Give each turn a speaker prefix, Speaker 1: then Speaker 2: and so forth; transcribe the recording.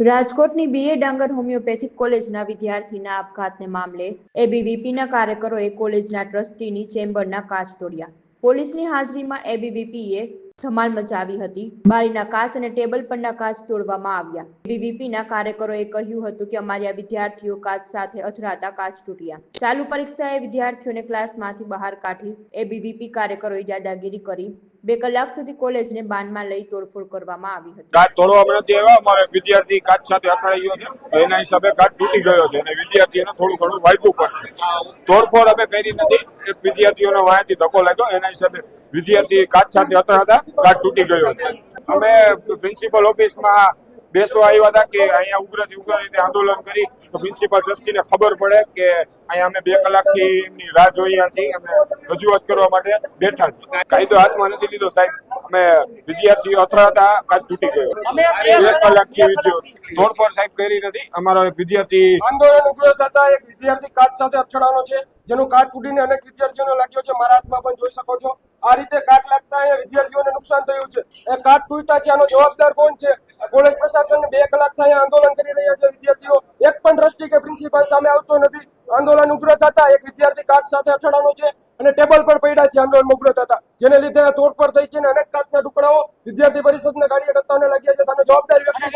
Speaker 1: રાજકોટની બીએ ડાંગર હોમિયોપેથિક કોલેજના વિદ્યાર્થીના આપઘાતને મામલે એબીવીપીના કાર્યકરોએ કોલેજના ટ્રસ્ટીની ચેમ્બરના કાચ તોડ્યા. પોલીસની હાજરીમાં એબીવીપીએ ધમાલ મચાવી હતી. બારીના કાચ અને ટેબલ પરના કાચ તોડવામાં આવ્યા. એબીવીપીના કાર્યકરોએ કહ્યું હતું કે અમારા વિદ્યાર્થીઓ કાચ સાથે અથડાતા કાચ તૂટ્યા. ચાલુ પરીક્ષાએ વિદ્યાર્થીઓને ક્લાસમાંથી બહાર કાઢી એબીવીપી કાર્યકરોએ દાદાગીરી કરી. બે કલાક સુધી કોલેજને બાનમાં લઈ તોડફોડ કરવામાં આવી હતી.
Speaker 2: કાચ તોડવામાં નથી આવ્યા. અમારે વિદ્યાર્થી કાચ સાથે અથડાઈ ગયો છે. એના હિસાબે કાચ તૂટી ગયો છે. અને વિદ્યાર્થીઓને થોડું ઘણું વાગ્યું પણ છે. તોડફોડ અમે કરી નથી. એક વિદ્યાર્થીઓનો વાયાથી ધક્કો લાગ્યો. એના હિસાબે વિદ્યાર્થી કાચ સાથે અથડાતા કાચ તૂટી ગયો છે. અમે પ્રિન્સિપલ ઓફિસમાં બેસવા આવ્યા હતા કે અહીંયા ઉગ્રથી ઉગ્ર રીતે આંદોલન કરી તો પ્રિન્સિપલ ટ્રસ્ટીને ખબર પડે કે અહીંયા અમે બે કલાકથી એમની રાહ જોઈ હતી અમે રજૂઆત કરવા માટે બેઠા છીએ. કાયદો હાથમાં નથી લીધો સાહેબ. અમે વિદ્યાર્થીઓ અથડાતા કાચ તૂટી ગયો. એક કલાકથી વિદ્યાર્થીઓ સાહેબ કરી નથી. અમારો એક વિદ્યાર્થી
Speaker 3: આંદોલન ઉગ્ર થતા એક વિદ્યાર્થી કાચ સાથે અથડાનો છે જેનું કાચ તૂટીને અનેક વિદ્યાર્થીઓને લાગ્યો છે. મારા હાથમાં પણ જોઈ શકો છો. આ રીતે કાચ લાગતા અહીંયા વિદ્યાર્થીઓને નુકસાન થયું છે. એ કાચ તૂટતા છે આનો જવાબદાર કોણ છે? કોલેજ પ્રશાસન બે કલાક અહીંયા આંદોલન કરી રહ્યા છે વિદ્યાર્થીઓ. એક પણ દ્રષ્ટિ કે પ્રિન્સિપાલ સામે આવતો નથી. આંદોલન ઉગ્ર થતા એક વિદ્યાર્થી કાચ સાથે અથડાણો છે અને ટેબલ પર પડ્યા છે આંદોલન ઉગ્ર થતા. જેને લીધે તોડ તોડફોડ થઈ છે અને અનેક કાચના ટુકડાઓ વિદ્યાર્થી પરિષદના કાર્યકર્તાઓને લાગ્યા છે. તમે જવાબદારી વ્યક્તિ